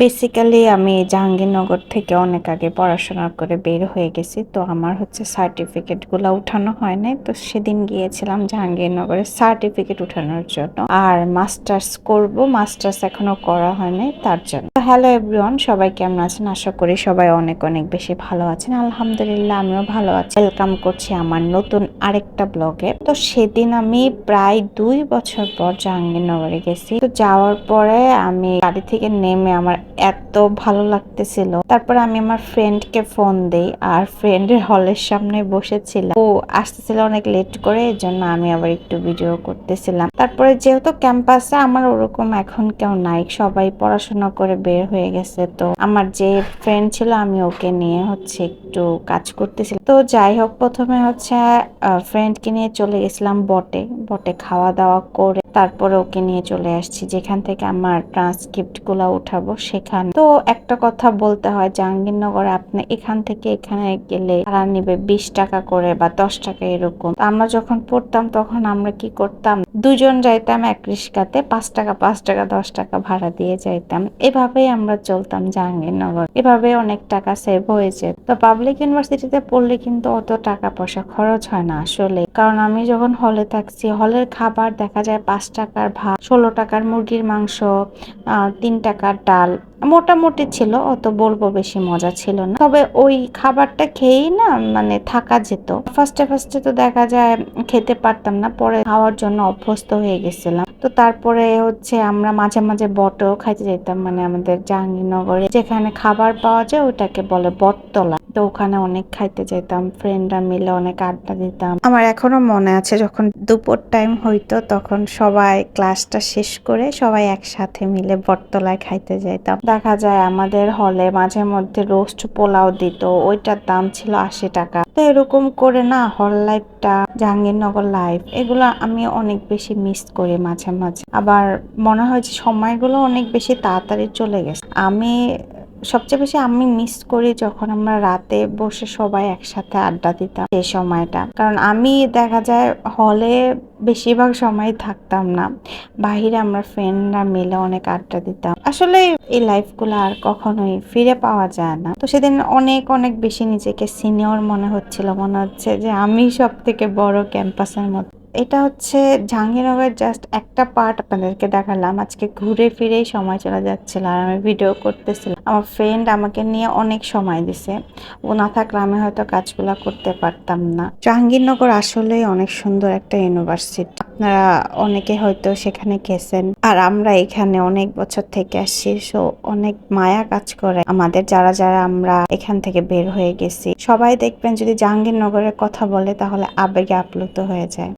Basically আমি জাহাঙ্গীরনগর থেকে অনেক আগে পড়াশোনা করে বের হয়ে গেছি। তো আমার হচ্ছে সার্টিফিকেটগুলা উঠানো হয় নাই। তো সেদিন গিয়েছিলাম জাহাঙ্গীরনগরে সার্টিফিকেট উঠানোর জন্য। আর মাস্টার্স করব। মাস্টার্স এখনও করা হয় নাই তার জন্য। হ্যালো এভরিওয়ান সবাই কেমন আছেন? আশা করি সবাই অনেক অনেক বেশি ভালো আছেন। আলহামদুলিল্লাহ, আমিও ভালো আছি। ওয়েলকাম করছি আমার নতুন আরেকটা ব্লগে তো সেদিন আমি প্রায় দুই বছর পর জাহাঙ্গীরনগরে গেছি। তো যাওয়ার পরে আমি গাড়ি থেকে নেমে আমার এত ভালো লাগতেছিল। তারপরে আমি আমার ফ্রেন্ডকে ফোন দেই আর ফ্রেন্ডের হলের সামনে বসেছিলাম। ও আসতেছিল অনেক লেট করে এর জন্য আমি আবার একটু ভিডিও করতেছিলাম। তারপরে যেহেতু ক্যাম্পাসে আমার ওরকম এখন কেউ নাই, সবাই পড়াশোনা করে বের হয়ে গেছে, তো আমার যে ফ্রেন্ড ছিল আমি ওকে নিয়ে হচ্ছে একটু কাজ করতেছিলাম। তো যাই হোক, প্রথমে হচ্ছে ফ্রেন্ডকে নিয়ে চলে গেছিলাম বটে। বটে খাওয়া দাওয়া করে তারপরে ওকে নিয়ে চলে আসছি, যেখান থেকে আমার ট্রান্সক্রিপ্টগুলা উঠাবো সেখানে। তো একটা কথা বলতে হয়, জাহাঙ্গীরনগরে আপনি এখান থেকে এখানে গেলে ভাড়া নিবে বিশ টাকা করে বা দশ টাকা এরকম। আমরা যখন পড়তাম তখন আমরা কি করতাম, দুজন যাইতাম এক রিস্কাতে পাঁচ টাকা পাঁচ টাকা, দশ টাকা ভাড়া দিয়ে যাইতাম। এভাবেই আমরা চলতাম জাহাঙ্গীরনগর। এভাবে অনেক টাকা সেভ হয়েছে তো পাবলিক ইউনিভার্সিটিতে পড়লে কিন্তু অত টাকা পয়সা খরচ হয় না আসলে। কারণ আমি যখন হলে থাকছি হলের খাবার দেখা যায় পাঁচ টাকার ভাত ষোলো টাকার মুরগির মাংস তিন টাকার ডাল। মোটামুটি ছিল, অত বলব বেশি মজা ছিল না। তবে ওই খাবারটা খেয়েই না মানে থাকা যেত। ফার্স্টে ফার্স্টে তো দেখা যায় খেতে পারতাম না, পরে খাওয়ার জন্য অভ্যস্ত হয়ে গেছিলাম। তো তারপরে হচ্ছে আমরা মাঝে মাঝে বটেও খাইতে যেতাম মানে আমাদের জাহাঙ্গীরনগরে। যেখানে খাবার পাওয়া যায় ওটাকে বলে বটতলা। তো ওখানে অনেক খাইতে যেতাম ফ্রেন্ডরা মিলে অনেক আড্ডা দিতাম। আমার এখনও মনে আছে যখন দুপুর টাইম হইতো, তখন সবাই ক্লাসটা শেষ করে সবাই একসাথে মিলে বটতলায় খাইতে যেতাম দেখা যায় আমাদের হলে মাঝে মধ্যে রোস্ট পোলাও দিত। ওইটার দাম ছিল আশি টাকা। তো এরকম করে না, হল লাইফটা, জাহাঙ্গীরনগর লাইফ, এগুলো আমি অনেক বেশি মিস করি মাঝে মাঝে। আবার মনে হয় যে সময়গুলো অনেক বেশি তাড়াতাড়ি চলে গেছে। আমি সবচেয়ে বেশি আমি মিস করি যখন আমরা রাতে বসে সবাই একসাথে আড্ডা দিতাম সেই সময়টা। কারণ আমি দেখা যায় হলে বেশিরভাগ সময় থাকতাম না। বাহিরে আমরা ফ্রেন্ডরা মিলে অনেক আড্ডা দিতাম। আসলে এই লাইফগুলো আর কখনোই ফিরে পাওয়া যায় না। তো সেদিন অনেক অনেক বেশি নিজেকে সিনিয়র মনে হচ্ছিল। মনে হচ্ছে যে আমি সব থেকে বড় ক্যাম্পাসের মধ্যে এটা হচ্ছে জাহাঙ্গীরনগর জাস্ট একটা পার্ট আপনাদেরকে দেখালাম। আজকে ঘুরে ফিরেই সময় চলে যাচ্ছিল আর আমি ভিডিও করতেছিলাম। আমার ফ্রেন্ড আমাকে নিয়ে অনেক সময় দিছে। ও না থাকলে আমি হয়তো কাজগুলো করতে পারতাম না। জাহাঙ্গীরনগর আসলেই অনেক সুন্দর একটা ইউনিভার্সিটি আপনারা অনেকে হয়তো সেখানে গেছেন। আর আমরা এখানে অনেক বছর থেকে আসছি সো অনেক মায়া কাজ করে। আমাদের যারা যারা আমরা এখান থেকে বের হয়ে গেছি, সবাই দেখবেন যদি জাহাঙ্গীরনগরের কথা বলে তাহলে আবেগে আপ্লুত হয়ে যায়।